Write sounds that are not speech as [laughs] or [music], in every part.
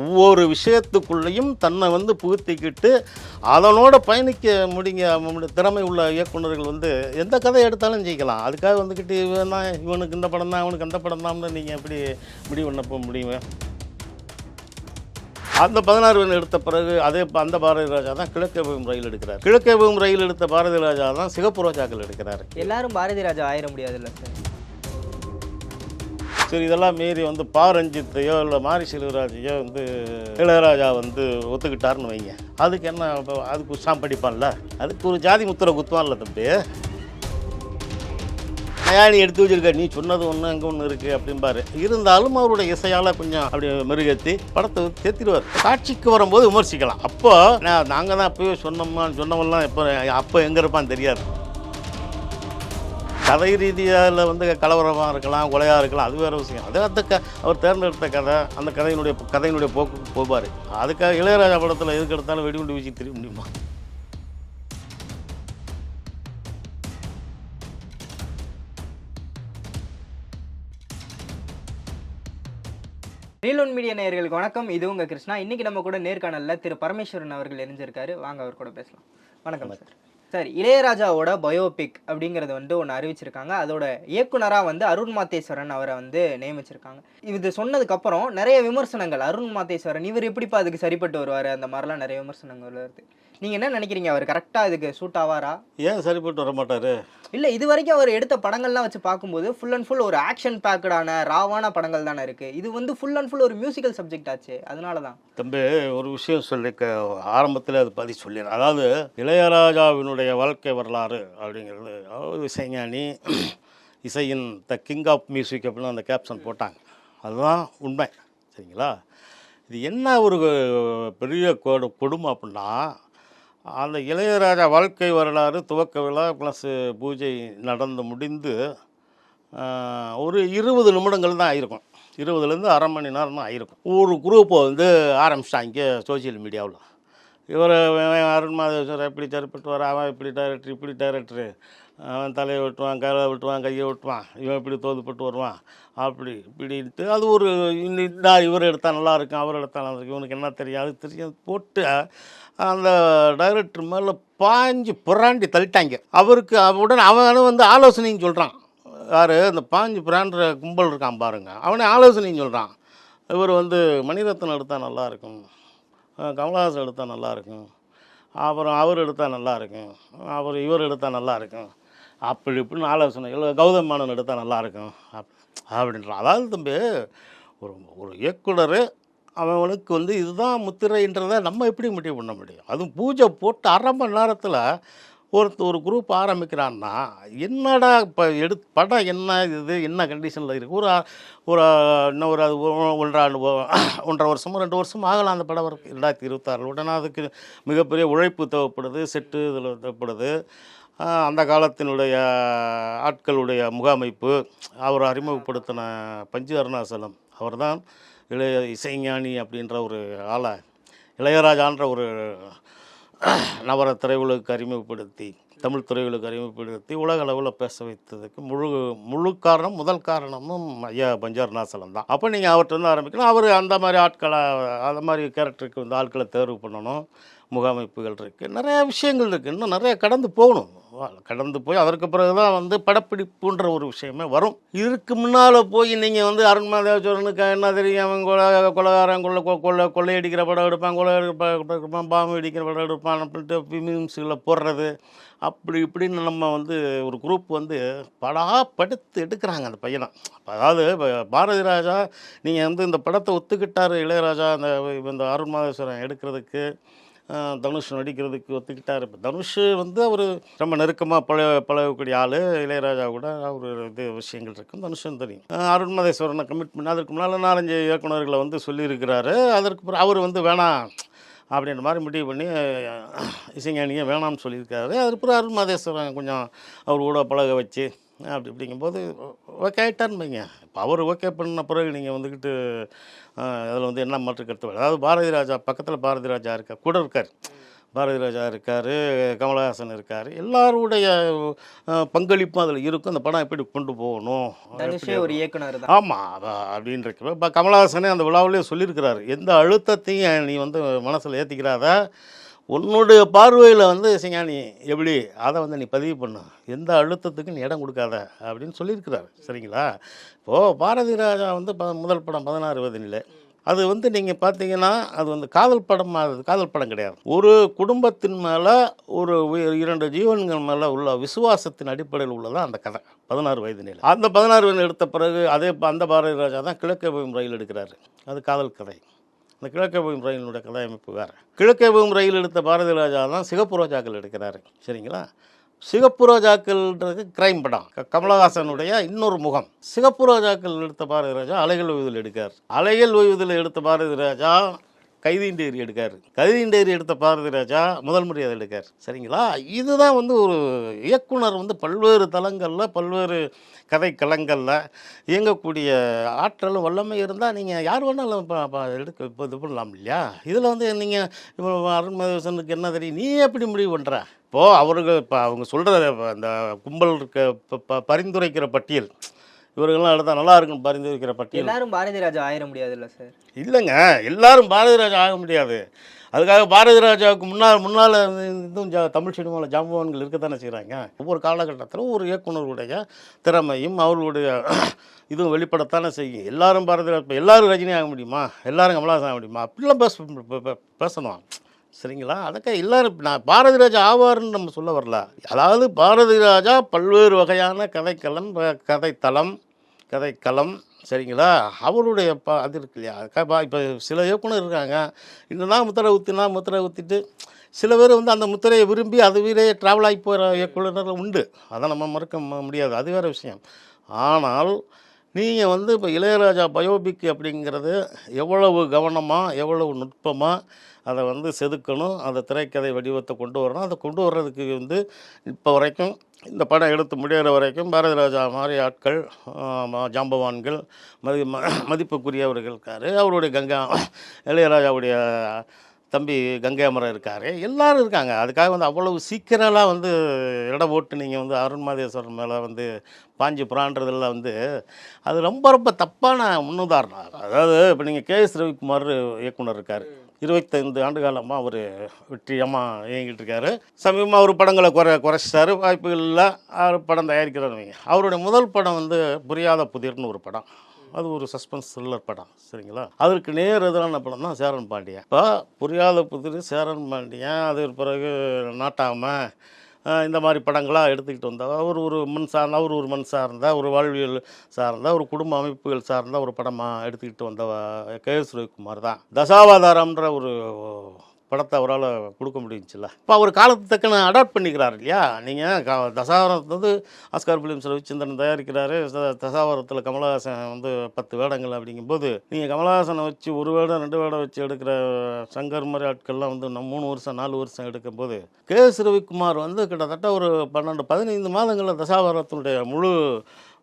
ஒவ்வொரு விஷயத்துக்குள்ளேயும் தன்னை வந்து புகுத்திக்கிட்டு அதனோட பயணிக்க முடிங்க திறமை உள்ள இயக்குனர்கள் வந்து எந்த கதை எடுத்தாலும் ஜெயிக்கலாம். அதுக்காக வந்துக்கிட்டு இவன் தான் இவனுக்கு இந்த படம் தான் அவனுக்கு அந்த படம் தான் நீங்கள் எப்படி முடிவு பண்ண போக முடியுங்க? அந்த பதினாறு பேர் எடுத்த பிறகு அதே அந்த பாரதி ராஜா தான் கிழக்கே பூம் ரயில் எடுக்கிறார். கிழக்கே பூம் ரயில் எடுத்த பாரதி ராஜா தான் சிகப்பு ரோஜாக்கள் எடுக்கிறார். எல்லாரும் பாரதி ராஜா ஆயிட முடியாதுல்ல சார். சரி இதெல்லாம் மீறி வந்து பா ரஞ்சித்தையோ இல்லை மாரி செல்வராஜையோ வந்து இளையராஜா வந்து ஒத்துக்கிட்டாருன்னு வைங்க. அதுக்கு என்ன அதுக்கு உஷாம் படிப்பான்ல? அதுக்கு ஒரு ஜாதி முத்திரை குத்துவான்ல தம்பி. ஏன் நீ எடுத்து வச்சிருக்க நீ சொன்னது ஒன்று அங்கே ஒன்று இருக்குது அப்படிம்பாரு. இருந்தாலும் அவருடைய இசையால் கொஞ்சம் அப்படி மெருகேற்றி படத்தை தேத்திடுவார். காட்சிக்கு வரும்போது விமர்சிக்கலாம். அப்போ நான் நாங்கள் தான் அப்போயே சொன்னோம்மா சொன்னவெல்லாம் எப்போ அப்போ எங்கே இருப்பான்னு தெரியாது. கதை ரீதியால் வந்து கலவரமாக இருக்கலாம் கொலையாக இருக்கலாம் அது வேறு விஷயம். அது அந்த க அவர் தேர்ந்தெடுத்த கதை அந்த கதையினுடைய கதையினுடைய போக்கு போவார். அதுக்காக இளையராஜா படத்தில் எதுக்கு எடுத்தாலும் வெடிகுண்டு வீசி தெரிய முடியுமா? ரீல் ஒன் மீடியா நேயர்களுக்கு வணக்கம். இது உங்க கிருஷ்ணா. இன்னைக்கு நம்ம கூட நேர்காணல்ல திரு பரமேஸ்வரன் அவர்கள் இணைஞ்சிருக்காரு. வாங்க அவர் கூட பேசலாம். வணக்கம். சார். சார் இளையராஜாவோட பயோபிக் அப்படிங்கிறது வந்து ஒன்று அறிவிச்சிருக்காங்க. அதோட இயக்குனராக வந்து அருண் மாத்தேஸ்வரன் அவரை வந்து நியமிச்சிருக்காங்க. இது சொன்னதுக்கப்புறம் நிறைய விமர்சனங்கள். அருண் மாத்தேஸ்வரன் இவர் எப்படிப்பா அதுக்கு சரிப்பட்டு வருவார்? அந்த மாதிரிலாம் நிறைய விமர்சனங்கள் வருது. நீங்க என்ன நினைக்கிறீங்க? அவர் கரெக்டா இதுக்கு சூட் ஆவாரா? ஏன் சரிப்பட்டு வர மாட்டார்? இல்ல இது வரைக்கும் அவர் எடுத்த படங்கள்லாம் வச்சு பார்க்கும்போது ஃபுல் அண்ட் ஃபுல் ஒரு ஆக்ஷன் பேக்கடான ராவான படங்கள் தானே இருக்கு. இது வந்து ஃபுல் அண்ட் ஃபுல் ஒரு மியூசிக்கல் சப்ஜெக்ட் ஆச்சு அதனால தான் தம்பி ஒரு விஷயம் சொல்லி ஆரம்பத்தில் அது பதிவு சொல்லிடுறேன் அதாவது இளையராஜாவினுடைய வாழ்க்கை வரலாறு அப்படிங்கிறது அதாவது இசைஞானி இசையின் த கிங் ஆஃப் மியூசிக் அப்படின்னு அந்த கேப்ஷன் போட்டாங்க. அதுதான் உண்மை சரிங்களா? இது என்ன ஒரு பெரிய கொடு கொடுமை அப்படின்னா அந்த இளையராஜா வாழ்க்கை வரலாறு துவக்க விழா ப்ளஸ்ஸு பூஜை நடந்து முடிந்து ஒரு இருபது நிமிடங்கள் தான் ஆயிருக்கும். இருபதுலேருந்து அரை மணி நேரம் தான் ஆயிருக்கும். ஒரு குரூப்பை வந்து ஆரம்பிச்சிட்டாங்க சோஷியல் மீடியாவில் இவர் அருண் மாதேஸ்வரர் எப்படி தரப்பட்டுவார் வர அவன் இப்படி டைரக்டர் இப்படி டைரக்டரு அவன் தலையை வெட்டுவான் கையை வெட்டுவான் கையை வெட்டுவான் இவன் இப்படி தோதுப்பட்டு வருவான் அப்படி இப்படின்ட்டு. அது ஒரு இந்த இவர் எடுத்தால் நல்லா இருக்கும் அவர் எடுத்தால் நல்லா இருக்கும் இவனுக்கு என்ன தெரியாது. தெரியும் போட்டு அந்த டைரக்டர் மேலே பாஞ்சு புறாண்டி தள்ளிட்டாங்க. அவருக்கு உடனே அவனும் வந்து ஆலோசனைன்னு சொல்கிறான் யார்? இந்த பாஞ்சு பிராண்ட கும்பல் இருக்கான் பாருங்கள் அவனே ஆலோசனைன்னு சொல்கிறான் இவர் வந்து மணிரத்னம் எடுத்தால் நல்லாயிருக்கும் கமலஹாசன் எடுத்தால் நல்லாயிருக்கும் அப்புறம் அவர் எடுத்தால் நல்லா இருக்கும். அவர் இவர் எடுத்தால் நல்லா இருக்கும். அப்படி இப்படின்னு ஆலோசனை. இல்லை கௌதம் மேனன் எடுத்தால் நல்லா இருக்கும். அப் அப்படின்றான். அதாவது தம்பி ஒரு ஒரு இயக்குனர் அவனுக்கு வந்து இதுதான் முத்திரைன்றதை நம்ம எப்படி முடிவு பண்ண முடியும்? அதுவும் பூஜை போட்டு அரை மணி நேரத்தில் ஒரு ஒரு குரூப் ஆரம்பிக்கிறான்னா என்னடா இப்போ எடு படம் என்ன இது என்ன கண்டிஷனில் இருக்குது ஒரு ஒரு இன்னும் ஒரு அது ஒ- ஒன்றரை [coughs] ஒன்றரை வருஷமோ ரெண்டு வருஷம் ஆகலாம் அந்த படம் வரைக்கும். ரெண்டாயிரத்தி இருபத்தாறு உடனே அதுக்கு மிகப்பெரிய உழைப்பு தேவைப்படுது செட்டு இதில் தேவைப்படுது. அந்த காலத்தினுடைய ஆட்களுடைய முகாமைப்பு அவர் அறிமுகப்படுத்தின பஞ்சு அருணாசலம் அவர்தான். இளைய இசைஞானி அப்படின்ற ஒரு ஆளை இளையராஜான்ற ஒரு நவர திரையுலகுக்கு அறிமுகப்படுத்தி தமிழ் துறைகளுக்கு அறிமுகப்படுத்தி உலக அளவில் பேச வைத்ததுக்கு முழு முழு காரணம் முதல் காரணமும் ஐயா பஞ்சாருணாசலம் தான். அப்போ நீங்கள் அவர்கிட்ட இருந்து ஆரம்பிக்கணும். அவர் அந்த மாதிரி ஆட்களை அந்த மாதிரி கேரக்டருக்கு வந்து ஆட்களை தேர்வு பண்ணணும். முகாமைப்புகள் இருக்குது நிறைய விஷயங்கள் இருக்குது இன்னும் நிறைய கடந்து போகணும். கடந்து போய் அதற்கு பிறகு தான் வந்து படப்பிடிப்புன்ற ஒரு விஷயமே வரும். இதுக்கு முன்னால் போய் நீங்கள் வந்து அருண் மாதேஸ்வரனுக்கு என்ன தெரியும்? அவன் கொலை கொலைகாரன் கொள்ளை கொ- கொள்ளை கொள்ளையடிக்கிற படம் எடுப்பான் கொலை எடுப்பான் பாம்பு அடிக்கிற படம் எடுப்பான் அப்படின்ட்டு மீம்ஸில் போடுறது. அப்படி இப்படின்னு நம்ம வந்து ஒரு குரூப் வந்து படாப்படுத்து எடுக்கிறாங்க அந்த பையனை. அதாவது பாரதி ராஜா நீங்கள் வந்து இந்த படத்தை ஒத்துக்கிட்டார் இளையராஜா அந்த இந்த அருண் மாதேஸ்வரன் எடுக்கிறதுக்கு. தனுஷ் நடிக்கிறதுக்கு ஒத்துக்கிட்டார். இப்போ தனுஷ் வந்து அவர் ரொம்ப நெருக்கமாக பழ பழகக்கூடிய ஆள். இளையராஜா கூட அவர் இது விஷயங்கள் இருக்கும். தனுஷும் தெரியும் அருண் மாதேஸ்வரனை கமிட் பண்ணி அதற்கு முன்னால் நாலஞ்சு இயக்குனர்களை வந்து சொல்லியிருக்கிறாரு. அதற்கு அவர் வந்து வேணாம் அப்படின்ற மாதிரி முடிவு பண்ணி இசைஞானியை வேணாம்னு சொல்லியிருக்காரு. அதுக்கு பிறகு அருண் மாதேஸ்வரன் கொஞ்சம் அவர் கூட பழக வச்சு அப்படி இப்படிங்கும்போது ஓகே ஆகிட்டான்னு இப்போ அவர் ஓகே பண்ண பிறகு நீங்கள் வந்துக்கிட்டு அதில் வந்து என்ன மாற்று கருத்து. அதாவது பாரதி ராஜா பக்கத்தில் பாரதி ராஜா இருக்கார் கூட இருக்கார். பாரதி ராஜா இருக்கார் கமலஹாசன் இருக்கார். எல்லாருடைய பங்களிப்பும் அதில் இருக்கும். அந்த படம் எப்படி கொண்டு போகணும்? ஒரு இயக்குனர் ஆமாம் அப்படின்றப்ப இப்போ கமலஹாசனே அந்த விழாவிலே சொல்லியிருக்கிறாரு. எந்த அழுத்தத்தையும் நீ வந்து மனசில் ஏற்றிக்கிறாத உன்னுடைய பார்வையில் வந்து சிங்கானி எப்படி? அதை வந்து நீ பதிவு பண்ணு. எந்த அழுத்தத்துக்கும் நீ இடம் கொடுக்காத. அப்படின்னு சொல்லியிருக்கிறார். சரிங்களா? இப்போது பாரதி ராஜா வந்து ப முதல் படம் பதினாறு வயதினிலே அது வந்து நீங்கள் பார்த்தீங்கன்னா அது வந்து காதல் படம் அது காதல் படம் கிடையாது. ஒரு குடும்பத்தின் மேலே ஒரு இரண்டு ஜீவன்கள் மேலே உள்ள விசுவாசத்தின் அடிப்படையில் உள்ளதான் அந்த கதை பதினாறு வயது நிலை அந்த பதினாறு வயது எடுத்த பிறகு அதே அந்த பாரதி ராஜா தான் கிழக்கு ரயில் எடுக்கிறாரு. அது காதல் கதை. அந்த கிழக்கே ரயிலினுடைய கதையமைப்பு வேறு. கிழக்கே ரயில் எடுத்த பாரதி ராஜா தான் சிகப்பு ரோஜாக்கள் எடுக்கிறாரு. சரிங்களா? சிகப்பு ரோஜாக்கள்ன்றது கிரைம் படம். கமலஹாசனுடைய இன்னொரு முகம். சிகப்பு ரோஜாக்கள் எடுத்த பாரதி ராஜா அலைகள் ஓய்வில் எடுக்கார் அலைகள் ஓய்வில் எடுத்த பாரதி ராஜா கைதியின் டைரி எடுக்கார். கைதியின் டைரி எடுத்த பாரதி ராஜா முதல் முறையாக எடுக்கார். சரிங்களா? இதுதான் வந்து ஒரு இயக்குனர் வந்து பல்வேறு தளங்களில் பல்வேறு கதை களங்களில் இயங்கக்கூடிய ஆற்றலும் வல்லமை இருந்தால் நீங்கள் யார் வேணாலும் எடுக்க இப்போ இது பண்ணலாம் இல்லையா? இதில் வந்து நீங்கள் இப்போ அருண்மதேசனுக்கு என்ன தெரியும்? நீ எப்படி முடிவு பண்ணுற இப்போது அவர்கள் இப்போ அவங்க சொல்கிற அந்த கும்பல் இருக்க ப- ப- பரிந்துரைக்கிற பட்டியல் இவர்கள்லாம் எடுத்தால் நல்லா இருக்குன்னு பரிந்துரைக்கிற பட்டியல். எல்லாரும் பாரதி ராஜா ஆயிர முடியாதுல்ல சார்? இல்லைங்க எல்லாரும் பாரதி ராஜா ஆக முடியாது. அதுக்காக பாரதி ராஜாவுக்கு முன்னால் முன்னால் இதுவும் ஜா தமிழ் சினிமாவில் ஜாம்பவான்கள் இருக்கத்தானே செய்கிறாங்க ஒவ்வொரு காலகட்டத்திலும் ஒரு இயக்குனருடைய திறமையும் அவர்களுடைய இதுவும் வெளிப்படத்தானே செய்யும். எல்லாரும் பாரதி ராஜா எல்லாரும் ரஜினி ஆக முடியுமா? எல்லாரும் கமலஹாசன் ஆக முடியுமா? அப்படிலாம் பேச பேசணும். சரிங்களா? அதுக்காக எல்லாரும் நான் பாரதி ராஜா ஆவார்னு நம்ம சொல்ல வரல. அதாவது பாரதி ராஜா பல்வேறு வகையான கதைக்களம் கதைத்தளம் கதைக்களம் சரிங்களா? அவருடைய ப அது இருக்கு இல்லையா? இப்போ சில இயக்குனர் இருக்காங்க. இன்னும் முத்திரை ஊற்றினா முத்திரை ஊற்றிட்டு சில பேர் வந்து அந்த முத்திரையை விரும்பி அதுவே ட்ராவல் ஆகி போகிற இயக்குனர் உண்டு. அதை நம்ம மறுக்க முடியாது. அது வேறு விஷயம். ஆனால் நீங்கள் வந்து இப்போ இளையராஜா பயோபிக் அப்படிங்கிறது எவ்வளவு கவனமாக எவ்வளவு நுட்பமாக அதை வந்து செதுக்கணும் அந்த திரைக்கதை வடிவத்தை கொண்டு வரணும். அதை கொண்டு வர்றதுக்கு வந்து இப்போ வரைக்கும் இந்த படம் எடுத்து முடிகிற வரைக்கும் பாரதி ராஜா மாதிரி ஆட்கள் ஜாம்பவான்கள் மதி ம- மதிப்புக்குரியவர்கள் இருக்கார். அவருடைய கங்கா இளையராஜாவுடைய தம்பி கங்கையமரம் இருக்கார். எல்லாரும் இருக்காங்க. அதுக்காக வந்து அவ்வளவு சீக்கிரம்லாம் வந்து இட போட்டு நீங்கள் வந்து அருண்மாதேஸ்வரன் மேலே வந்து பாஞ்சு புறான்றதெல்லாம் வந்து அது ரொம்ப ரொம்ப தப்பான முன்னுதாரணம். அதாவது இப்போ நீங்கள் கே எஸ் ரவிக்குமார் இயக்குனர் இருக்கார். இருபத்தைந்து ஆண்டு காலமாக அவர் வெற்றியமாக இயங்கிட்டு இருக்காரு. சமீபமாக அவர் படங்களை குறை குறைச்சிட்டாரு. வாய்ப்புகள் இல்லை. அவர் படம் தயாரிக்கிறார். அவருடைய முதல் படம் வந்து புரியாத புதிர்னு ஒரு படம். அது ஒரு சஸ்பென்ஸ் த்ரில்லர் படம் சரிங்களா? அதற்கு நேர் எதிரான படம் தான் சேரன் பாண்டியன். இப்போ புரியாத புதிர் சேரன் பாண்டியன் அதற்கு பிறகு நாட்டாம இந்த மாதிரி படங்களாக எடுத்துக்கிட்டு வந்தால் அவர் ஒரு மண் சார்ந்த அவர் ஒரு மண் சார்ந்த ஒரு வாழ்வியல் சார்ந்த ஒரு குடும்ப அமைப்புகள் சார்ந்த ஒரு படமாக எடுத்துக்கிட்டு வந்த கே எஸ் ரவிக்குமார் தான். தசாவதாரம்ன்ற ஒரு படத்தை அவரால் கொடுக்க முடிஞ்சில்ல இப்போ அவர் காலத்துக்கு தக்கன அடாப்ட் பண்ணிக்கிறார் இல்லையா? நீங்கள் க வந்து ஆஸ்கார் பிலிம்ஸ் ரவிச்சந்திரன் தயாரிக்கிறாரு. தசாவரத்தில் கமலஹாசன் வந்து பத்து வேடங்கள் அப்படிங்கும்போது நீங்கள் கமலஹாசனை வச்சு ஒரு வேடம் ரெண்டு வேடம் வச்சு எடுக்கிற சங்கர் மாதிரி ஆட்கள்லாம் வந்து நம்ம மூணு வருஷம் நாலு வருஷம் எடுக்கும்போது கே எஸ் ரவிக்குமார் வந்து கிட்டத்தட்ட ஒரு பன்னெண்டு பதினைந்து மாதங்களில் தசாவரத்தினுடைய முழு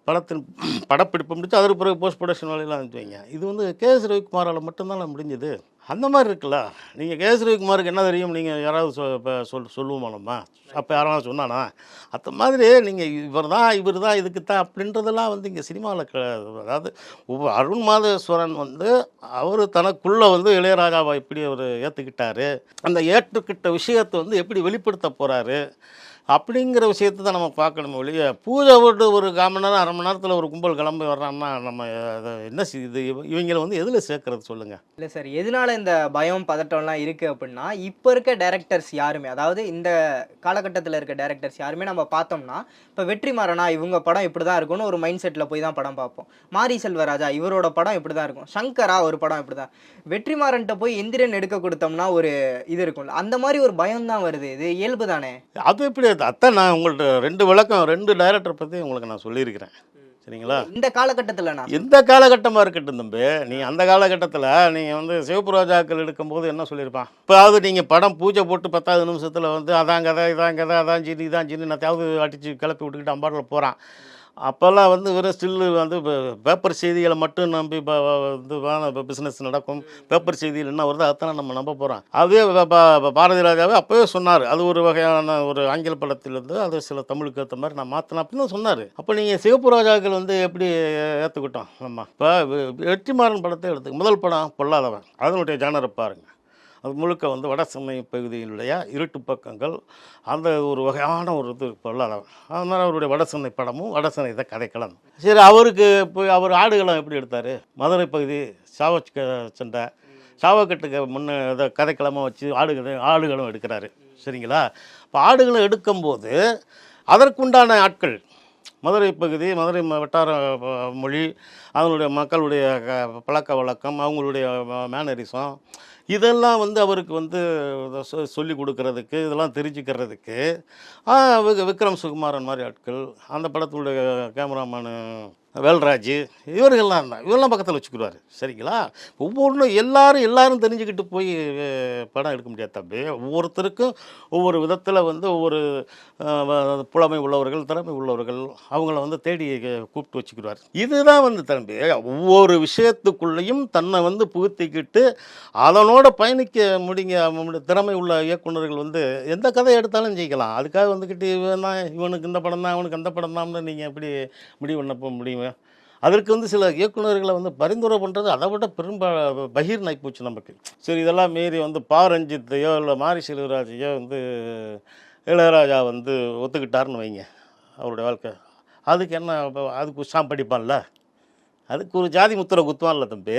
படத்தின் படப்பிடிப்பு முடிச்சு அதற்கு பிறகு போஸ்ட் ப்ரொடக்ஷன் வேலையெல்லாம் அனுப்பிச்சு வைங்க. இது வந்து கே எஸ் ரவிக்குமாரால் மட்டும்தான் முடிஞ்சது? அந்த மாதிரி இருக்குல்ல. நீங்கள் கே என்ன தெரியும்? நீங்கள் யாராவது சொ இப்போ சொல் சொல்லுவோமா நம்ம? அப்போ யாராவது சொன்னானா? அந்த மாதிரி நீங்கள் இவர் தான் இவர் தான் இதுக்கு தான் அப்படின்றதெல்லாம் வந்து இங்கே சினிமாவில் க அதாவது அருண் மாதேஸ்வரன் வந்து அவர் தனக்குள்ளே வந்து இளையராஜாவை எப்படி அவர் ஏற்றுக்கிட்டாரு அந்த ஏற்றுக்கிட்ட விஷயத்தை வந்து எப்படி வெளிப்படுத்த போகிறாரு அப்படிங்கிற விஷயத்தை தான் நம்ம பார்க்கணும் ஒழிய பூஜை போட்டு ஒரு கால் மணி நேரம் அரை மணி நேரத்தில் ஒரு கும்பல் கிளம்பி வர்றான்னா நம்ம என்ன இது இவ- இவங்களை வந்து எதில் சேர்க்கறது சொல்லுங்கள் இல்லை சார் எதனால இந்த பயம் பதட்டம்லாம் இருக்குது அப்படின்னா இப்போ இருக்க டேரக்டர்ஸ் யாருமே அதாவது இந்த காலகட்டத்தில் இருக்க டேரக்டர்ஸ் யாருமே நம்ம பார்த்தோம்னா இப்போ வெற்றிமாறனா இவங்க படம் இப்படி தான் இருக்கும்னு ஒரு மைண்ட் செட்டில் போய் தான் படம் பார்ப்போம். மாரி செல்வராஜா இவரோட படம் இப்படி தான் இருக்கும். சங்கரா ஒரு படம் இப்படி தான் வெற்றிமாறன்ட்ட போய் எந்திரன் எடுக்க கொடுத்தோம்னா ஒரு இது இருக்கும்ல அந்த மாதிரி ஒரு பயம் தான் வருது. இது இயல்பு தானே? அது எப்படி அது அதான் நான் உங்கள்கிட்ட ரெண்டு விளக்கம் ரெண்டு டைரக்டர் பற்றி உங்களுக்கு நான் சொல்லியிருக்கிறேன். சரிங்களா? இந்த காலகட்டத்தில் நான் எந்த காலகட்டமாக இருக்கட்டும் தம்பி. நீ அந்த காலகட்டத்தில் நீங்கள் வந்து சிவப்பு ரோஜாக்கள் எடுக்கும்போது என்ன சொல்லியிருப்பான்? இப்போது நீங்கள் படம் பூஜை போட்டு பத்தாவது நிமிஷத்தில் வந்து அதான் கதை இதான் கதை அதான் ஜினி இதான் ஜினி நத்தையாவது அடித்து கிளப்பி விட்டுக்கிட்டு அம்பாட்டில் போகிறான் அப்போல்லாம் வந்து வெறும் ஸ்டில்லு வந்து பேப்பர் செய்திகளை மட்டும் நம்பி வந்து பிஸ்னஸ் நடக்கும். பேப்பர் செய்தியில் என்ன வருதோ அத்தனை நம்ம நம்ப போகிறோம் அதே பாரதி ராஜாவே அப்போவே சொன்னார். அது ஒரு வகையான ஒரு ஆங்கில படத்திலிருந்து அது சில தமிழுக்கு ஏற்ற மாதிரி நான் மாற்றினேன் அப்படின்னு சொன்னார். அப்போ நீங்கள் சிவப்பு ராஜாக்கள் வந்து எப்படி ஏற்றுக்கிட்டோம் நம்ம? இப்போ வெற்றிமாறன் படத்தை எடுத்து முதல் படம் பொல்லாதவன். அதனுடைய ஜானரை பாருங்கள் அது முழுக்க வந்து வட சென்னை பகுதியினுடைய இருட்டு பக்கங்கள் அந்த ஒரு வகையான ஒரு இது பொருளாதாரம் அதனால் அவருடைய வட சென்னை படமும் வட சென்னை தான் கதைக்களம். சரி அவருக்கு போய் அவர் ஆடுகளம் எப்படி எடுத்தார்? மதுரை பகுதி சாவச் சண்டை. சாவக்கட்டுக்கு முன்ன இதை கதைக்களமாக வச்சு ஆடுகளும் ஆடுகளும் எடுக்கிறாரு. சரிங்களா? இப்போ ஆடுகளும் எடுக்கும்போது அதற்குண்டான ஆட்கள் மதுரை பகுதி மதுரை வட்டார மொழி அதனுடைய மக்களுடைய க- பழக்க வழக்கம் அவங்களுடைய மேனரிசம் இதெல்லாம் வந்து அவருக்கு வந்து சொ- சொல்லி கொடுக்கறதுக்கு இதெல்லாம் தெரிஞ்சுக்கிறதுக்கு விக்ரம் சுகுமாரன் மாதிரி ஆட்கள் அந்த படத்துடைய கேமராமேனு வேல்ராஜ் இவர்கள்லாம் தான். இவரெல்லாம் பக்கத்தில் வச்சுக்கிடுவார். சரிங்களா? ஒவ்வொன்றும் எல்லாரும் எல்லாரும் தெரிஞ்சுக்கிட்டு போய் படம் எடுக்க முடியாது தம்பி. ஒவ்வொருத்தருக்கும் ஒவ்வொரு விதத்தில் வந்து ஒவ்வொரு புலமை உள்ளவர்கள் திறமை உள்ளவர்கள் அவங்கள வந்து தேடி கூப்பிட்டு வச்சுக்கிடுவார். இதுதான் வந்து தம்பி ஒவ்வொரு விஷயத்துக்குள்ளேயும் தன்னை வந்து புகுத்திக்கிட்டு அதனோட பயணிக்க முடிங்க திறமை உள்ள இயக்குனர்கள் வந்து எந்த கதை எடுத்தாலும் ஜெயிக்கலாம். அதுக்காக வந்துக்கிட்டு இவன் தான் இவனுக்கு இந்த படம் தான் அவனுக்கு அந்த படம் தான்னு நீங்கள் எப்படி முடிவு பண்ண முடியும் அதற்கு வந்து சில இயக்குனர்களை வந்து பரிந்துரை பண்ணுறது அதை விட பெரும் பகிர் நாய்ப்போச்சு நமக்கு. சரி இதெல்லாம் மீறி வந்து பா ரஞ்சித்தையோ இல்லை மாரி செல்வராஜையோ வந்து இளையராஜா வந்து ஒத்துக்கிட்டாருன்னு வைங்க அவருடைய வாழ்க்கை. அதுக்கு என்ன அதுக்கு சாம் படிப்பான்ல? அதுக்கு ஒரு ஜாதி முத்திரை குத்துவான்ல தம்பி.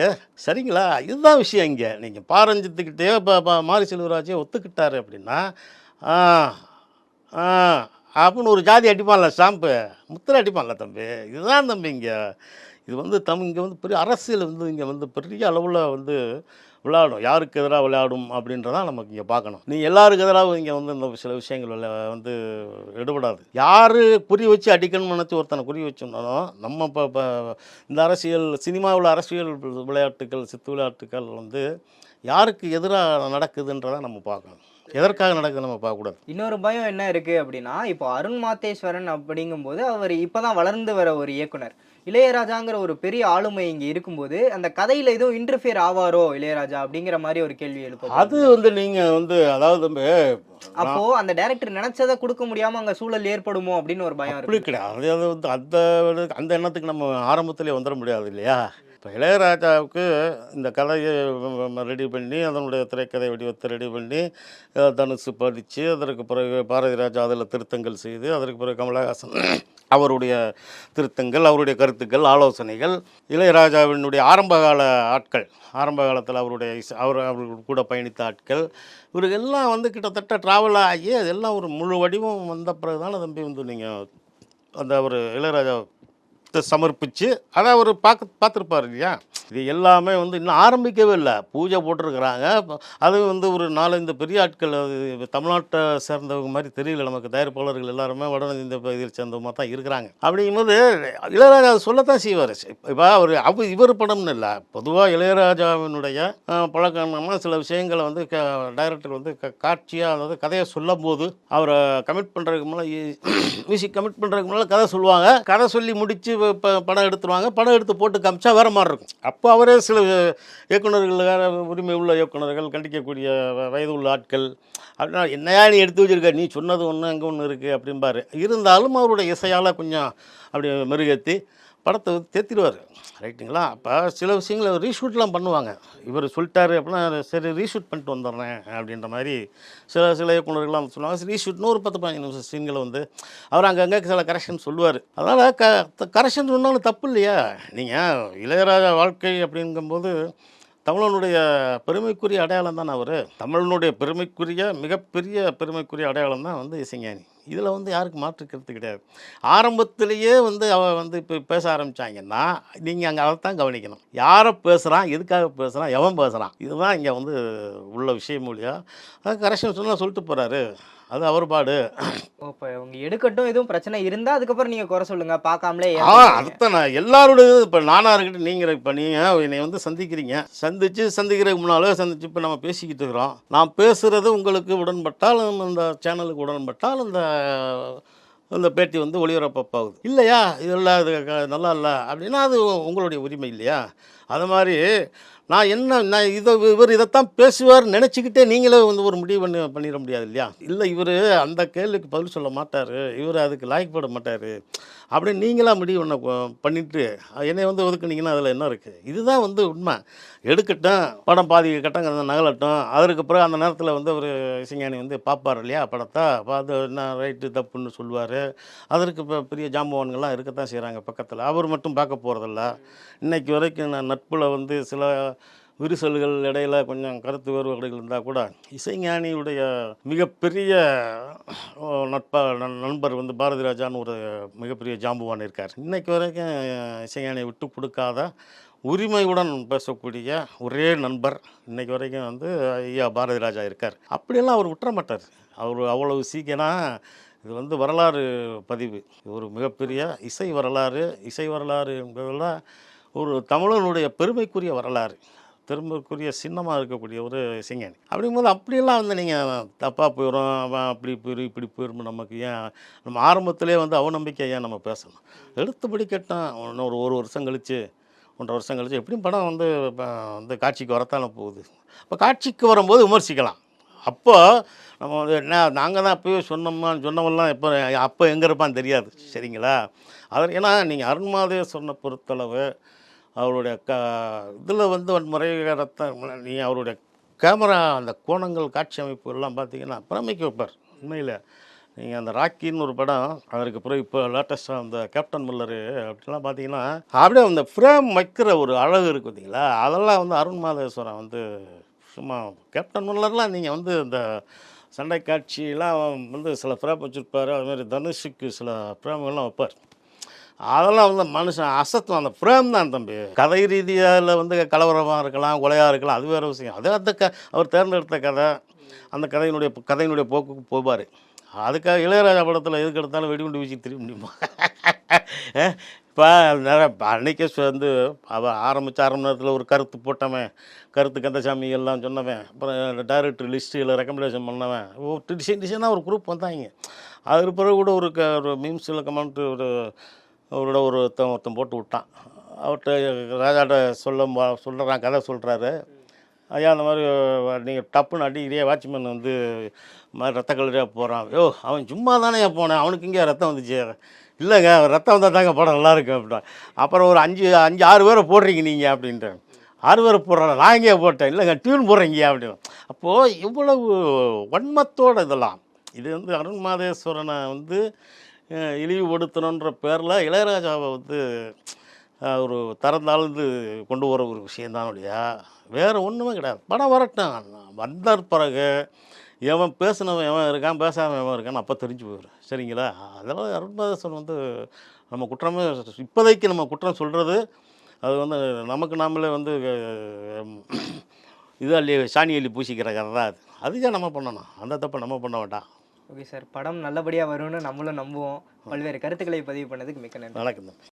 சரிங்களா? இதுதான் விஷயம் இங்கே. நீங்கள் பாரஞ்சித்துக்கிட்டே இப்போ மாரி செல்வராஜே ஒத்துக்கிட்டாரு அப்படின்னா ஆ அப்படின்னு ஒரு ஜாதி அடிப்பான்ல ஸ்டாம்பு. முத்திரை அடிப்பான்ல தம்பி. இதுதான் தம்பி இங்கே. இது வந்து தம் இங்கே வந்து பெரிய அரசியல் வந்து இங்கே வந்து பெரிய அளவில் வந்து விளையாடும் யாருக்கு எதிராக விளையாடும் அப்படின்றதான் நமக்கு இங்கே பார்க்கணும். நீ எல்லாருக்கு எதிராக இங்கே வந்து இந்த சில விஷயங்கள் வந்து எடுபடாது. யார் குறி வச்சு அடிக்கணும்னு நினச்சி ஒருத்தனை குறி வச்சோம்னாலும் நம்ம இப்போ இப்போ இந்த அரசியல் சினிமாவில் அரசியல் விளையாட்டுகள் சித்து விளையாட்டுகள் வந்து யாருக்கு எதிராக நடக்குதுன்றதை நம்ம பார்க்கணும். எதற்காக நடக்குது நம்ம பார்க்கக்கூடாது. இன்னொரு பயம் என்ன இருக்குது அப்படின்னா இப்போ அருண் மாத்தேஸ்வரன் அப்படிங்கும்போது அவர் இப்போ தான் வளர்ந்து வர ஒரு இயக்குனர். இளையராஜாங்கிற ஒரு பெரிய ஆளுமை இங்க இருக்கும்போது அந்த கதையில எதுவும் இன்டர்ஃபியர் ஆவாரோ இளையராஜா அப்படிங்கிற மாதிரி ஒரு கேள்வி எழுப்புது அது வந்து நீங்கள் வந்து அதாவது அப்போ அந்த டைரக்டர் நினைச்சதை கொடுக்க முடியாம அங்க சூழல் ஏற்படுமோ அப்படின்னு ஒரு பயம் இருக்கு. கிடையாது. அது வந்து அந்த அந்த எண்ணத்துக்கு நம்ம ஆரம்பத்திலே வந்துட முடியாது இல்லையா? இப்போ இளையராஜாவுக்கு இந்த கதையை ரெடி பண்ணி அதனுடைய திரைக்கதை வடிவத்தை ரெடி பண்ணி தனுசு படித்து அதற்கு பிறகு பாரதி ராஜா அதில் திருத்தங்கள் செய்து அதற்கு பிறகு கமலஹாசன் [clears throat] அவருடைய திருத்தங்கள் அவருடைய கருத்துக்கள் ஆலோசனைகள் இளையராஜாவினுடைய ஆரம்பகால ஆட்கள் ஆரம்ப காலத்தில் அவருடைய இசை- அவர் அவர்கள் கூட பயணித்த ஆட்கள் இவர்கள் எல்லாம் வந்து கிட்டத்தட்ட ட்ராவல் ஆகி அதெல்லாம் ஒரு முழு வடிவம் வந்த பிறகு தான் தம்பி வந்து நீங்கள் அந்த ஒரு இளையராஜா சமர்ப்பித்து அதை அவர் பார்க்க பார்த்துருப்பார் இல்லையா? இது எல்லாமே வந்து இன்னும் ஆரம்பிக்கவே இல்லை. பூஜை போட்டிருக்கிறாங்க. அது வந்து ஒரு நாலஞ்சு பெரிய ஆட்கள் தமிழ்நாட்டை சேர்ந்தவங்க மாதிரி தெரியல. நமக்கு தயாரிப்பாளர்கள் எல்லாருமே வட இந்த பகுதியில் சேர்ந்தவங்க தான் இருக்கிறாங்க. அப்படிங்கும்போது இளையராஜா சொல்லத்தான் செய்வார். இப்போ அவர் அவர் இவர் படம்னு இல்லை. பொதுவாக இளையராஜாவினுடைய அஹ், பழக்கமான சில விஷயங்களை வந்து க டைரக்டர் வந்து க காட்சியாக அதாவது கதையை சொல்லும் போது அவரை கமிட் பண்ணுறதுக்கு முன்னாடி மியூசிக் கமிட் பண்ணுறதுக்கு முன்னால் கதை சொல்லுவாங்க. கதை சொல்லி முடித்து இப்போ படம் எடுத்துருவாங்க. படம் எடுத்து போட்டு காமிச்சா வேறு மாதிரி இருக்கும். அப்போ அவரே சில இயக்குநர்கள் வேறு உரிமை உள்ள இயக்குனர்கள் கண்டிக்கக்கூடிய வயது உள்ள ஆட்கள் அப்படின்னா என்னையா நீ எடுத்து வச்சிருக்க? நீ சொன்னது ஒன்று அங்கே ஒன்று இருக்குது அப்படிம்பாரு. இருந்தாலும் அவருடைய இசையால் கொஞ்சம் அப்படி மெருகேற்றி படத்தை வந்து தேத்திடுவார். ரைட்டுங்களா? அப்போ சில விஷயங்களை ரீஷூட்லாம் பண்ணுவாங்க. இவர் சொல்லிட்டாரு அப்படின்னா சரி ரீஷூட் பண்ணிட்டு வந்துடுறேன் அப்படின்ற மாதிரி சில சில இயக்குனர்கள்லாம் சொல்லுவாங்க. ரீஷூட்னு ஒரு பத்து பதினஞ்சு நிமிஷம் சீன்களை வந்து அவர் அங்கங்கே சில கரெக்ஷன் சொல்லுவார். அதனால் க கரெக்ஷன் சொன்னாலும் தப்பு இல்லையா? நீங்கள் இளையராஜா வாழ்க்கை அப்படிங்கும்போது தமிழனுடைய பெருமைக்குரிய அடையாளம் தான் அவர். தமிழனுடைய பெருமைக்குரிய மிகப்பெரிய பெருமைக்குரிய அடையாளம் தான் வந்து இசைஞானி. இதில் வந்து யாருக்கு மாற்றுக்கிறது கிடையாது. ஆரம்பத்திலேயே வந்து அவ வந்து இப்போ பேச ஆரம்பித்தாங்கன்னா நீங்கள் அங்கே அதை தான் கவனிக்கணும். யாரை பேசுகிறான் எதுக்காக பேசுகிறான் எவன் பேசுகிறான் இதுதான் இங்கே வந்து உள்ள விஷயம் மொழியாக கரெக்ஷன் சொன்னால் சொல்லிட்டு போகிறாரு அது அவர் பாடு. இப்போ உங்க எடுக்கட்டும் எதுவும் பிரச்சனை இருந்தா அதுக்கப்புறம் நீங்க குறை சொல்லுங்க. பார்க்காமலே ஆ? அதுதான் நான் எல்லாரோட இப்போ நானாக இருக்கட்டும் நீங்கள் இப்போ நீங்கள் என்னை வந்து சந்திக்கிறீங்க. சந்தித்து சந்திக்கிறதுக்கு முன்னாலே சந்திச்சு இப்போ நம்ம பேசிக்கிட்டு இருக்கிறோம். நான் பேசுகிறது உங்களுக்கு உடன்பட்டால் இந்த சேனலுக்கு உடன்பட்டால் இந்த அந்த பேட்டி வந்து ஒளிபரப்பாகுது. இல்லையா? இதெல்லாம் இது நல்லா இல்லை அப்படின்னா அது உங்களுடைய உரிமை இல்லையா? அது மாதிரி நான் என்ன நான் இதை இவர் இதைத்தான் பேசுவார் நினச்சிக்கிட்டே நீங்களே வந்து ஒரு முடிவு பண்ணி பண்ணிட முடியாது இல்லையா? இல்லை இவர் அந்த கேள்விக்கு பதில் சொல்ல மாட்டார். இவர் அதுக்கு லாய்க்கப்பட மாட்டார். அப்படின்னு நீங்களாக முடிவு பண்ண பண்ணிவிட்டு பண்ணிட்டு என்னை வந்து ஒதுக்குனீங்கன்னா அதில் என்ன இருக்குது இதுதான் வந்து உண்மை. எடுக்கட்டும் படம் பாதி கட்டங்க நகலட்டும். அதற்கு பிறகு அந்த நேரத்தில் வந்து ஒரு இசைஞானி வந்து பார்ப்பார் இல்லையா படத்தை? பார்த்து என்ன ரைட்டு தப்புன்னு சொல்லுவார். அதற்கு இப்போ பெரிய ஜாம்பவான்கள்லாம் இருக்கத்தான் செய்கிறாங்க பக்கத்தில். அவர் மட்டும் பார்க்க போகிறதில்ல இன்றைக்கு வரைக்கும் நான் நட்பில் வந்து சில விரிசல்கள் இடையில கொஞ்சம் கருத்து வேறுபாடுகள் இருந்தால் கூட இசைஞானியுடைய மிகப்பெரிய அஹ், நட்பா நண்பர் வந்து பாரதி ராஜான்னு ஒரு மிகப்பெரிய ஜாம்புவான் இருக்கார். இன்றைக்கு வரைக்கும் இசைஞானியை விட்டு கொடுக்காத உரிமையுடன் பேசக்கூடிய ஒரே நண்பர் இன்றைக்கு வரைக்கும் வந்து ஐயா பாரதி ராஜா இருக்கார். அப்படியெல்லாம் அவர் விட்டுற மாட்டார் அவர் அவ்வளவு சீக்கிரம் இது வந்து வரலாறு பதிவு. இது ஒரு மிகப்பெரிய இசை வரலாறு. இசை வரலாறு என்பதெல்லாம் ஒரு தமிழனுடைய பெருமைக்குரிய வரலாறு பெருமைக்குரிய சின்னமாக இருக்கக்கூடிய ஒரு சிங்கனி அப்படிங்கும்போது அப்படியெல்லாம் வந்து நீங்கள் தப்பாக போயிடும் அவன் அப்படி போயிடும் இப்படி போயிடும் நமக்கு ஏன் நம்ம ஆரம்பத்திலே வந்து அவநம்பிக்கை ஏன் நம்ம பேசணும்? எடுத்துபடி கேட்டோம் இன்னும் ஒரு ஒரு வருஷம் கழித்து ஒன்றரை வருஷம் கழிச்சு எப்படியும் படம் வந்து இப்போ வந்து காட்சிக்கு வரத்தானே போகுது. இப்போ காட்சிக்கு வரும்போது விமர்சிக்கலாம். அப்போ நம்ம வந்து என்ன நாங்கள் தான் அப்போயே சொன்னோம்மா சொன்னவெல்லாம் எப்போ அப்போ எங்கே இருப்பான்னு தெரியாது. சரிங்களா? அது ஏன்னா நீங்கள் அருண்மாதேஸ்வரனை பொறுத்தளவு அவருடைய க இதில் வந்து வன்முறைகரத்தை நீங்கள் அவருடைய கேமரா அந்த கோணங்கள் காட்சி அமைப்பு எல்லாம் பார்த்தீங்கன்னா பிரமிக்க வைப்பார். உண்மையில் நீங்கள் அந்த ராக்கின்னு ஒரு படம் அதற்கு பிறகு இப்போ லேட்டஸ்ட்டாக அந்த கேப்டன் மில்லரு அப்படிலாம் பார்த்தீங்கன்னா அப்படியே அந்த ஃப்ரேம் வைக்கிற ஒரு அழகு இருக்குது பார்த்தீங்களா அதெல்லாம் வந்து அருண் மாதேஸ்வரன் வந்து சும்மா கேப்டன் மில்லர்லாம் நீங்கள் வந்து இந்த சண்டை காட்சியெலாம் வந்து சில ஃப்ரேம் வச்சுருப்பார். அதுமாதிரி தனுஷுக்கு சில ஃப்ரேம்கள்லாம் வைப்பார். அதெல்லாம் வந்து மனுஷன் அசத்தும் அந்த ஃப்ரேம் தான் தம்பி. கதை ரீதியால் வந்து கலவரமாக இருக்கலாம் கொலையாக இருக்கலாம் அது வேறு விஷயம். அது அந்த க அவர் தேர்ந்தெடுத்த கதை. அந்த கதையினுடைய கதையினுடைய போக்குக்கு போவார் அதுக்காக இளையராஜா படத்தில் எதுக்கு எடுத்தாலும் வெடிகுண்டு வீசி திரும்ப முடியுமா? [laughs] இப்போ நிறைய அன்னைக்கே வந்து அவள் ஆரம்பித்த ஆரம்ப நேரத்தில் ஒரு கருத்து போட்டவன். கருத்து கந்தசாமி எல்லாம் சொன்னவன். அப்புறம் டைரக்டர் லிஸ்ட்டில் ரெக்கமெண்டேஷன் பண்ணவன். ஒரு டிசைன் டிசைனாக ஒரு குரூப் வந்தாங்க. அதுக்கு பிறகு கூட ஒரு க ஒரு மீம்ஸில் கமெண்ட் ஒரு அவரோட ஒரு ஒருத்தன் ஒருத்தன் போட்டு விட்டான். அவர்கிட்ட ராஜாட்ட சொல்ல சொல்கிறான் கதை சொல்கிறாரு ஐயா அந்த மாதிரி நீங்கள் டப்புன்னு அடிக்கிறியே வாட்ச்மேன் வந்து மாதிரி ரத்த கலரியாக போகிறான் யோ அவன் சும்மா தானே போனேன். அவனுக்கு இங்கே ரத்தம் வந்துச்சு. இல்லைங்க ரத்தம் வந்தால் தாங்க படம் நல்லா அப்படின்னா அப்புறம் ஒரு அஞ்சு அஞ்சு ஆறு பேரை போடுறீங்க நீங்கள் அப்படின்ட்டு ஆறு பேரை போடுறாங்க நான் எங்கேயா போட்டேன். இல்லைங்க டியூன் போடுறீங்க அப்படின்னு. அப்போது இவ்வளவு வன்மத்தோடு இதெல்லாம். இது வந்து அருண் மாதேஸ்வரனை வந்து இழிவுபடுத்தணுன்ற பேரில் இளையராஜாவை வந்து அஹ், ஒரு தரந்தாழ்ந்து கொண்டு வர ஒரு விஷயந்தான் இல்லையா வேறு ஒன்றுமே கிடையாது. படம் வரட்டும். வந்த பிறகு எவன் பேசினவன் எவன் இருக்கான் பேசாமல் எவன் இருக்கான்னு அப்போ தெரிஞ்சு போயிடும் சரிங்களா? அதெல்லாம் அருண்மாதேஸ்வரன் வந்து நம்ம குற்றமே இப்போதைக்கு நம்ம குற்றம் சொல்கிறது அது வந்து நமக்கு நாமளே வந்து இதாக இது அள்ளி சாணி அள்ளி பூசிக்கிற கதை தான் அது. அதுதான் நம்ம பண்ணணும். அந்த தப்பை நம்ம பண்ண வேண்டாம். Okay sir. படம் நல்லபடியாக வரும்னு நம்மளும் நம்புவோம். பல்வேறு கருத்துக்களை பதிவு பண்ணதுக்கு மிக்க நன்றி. வணக்கம்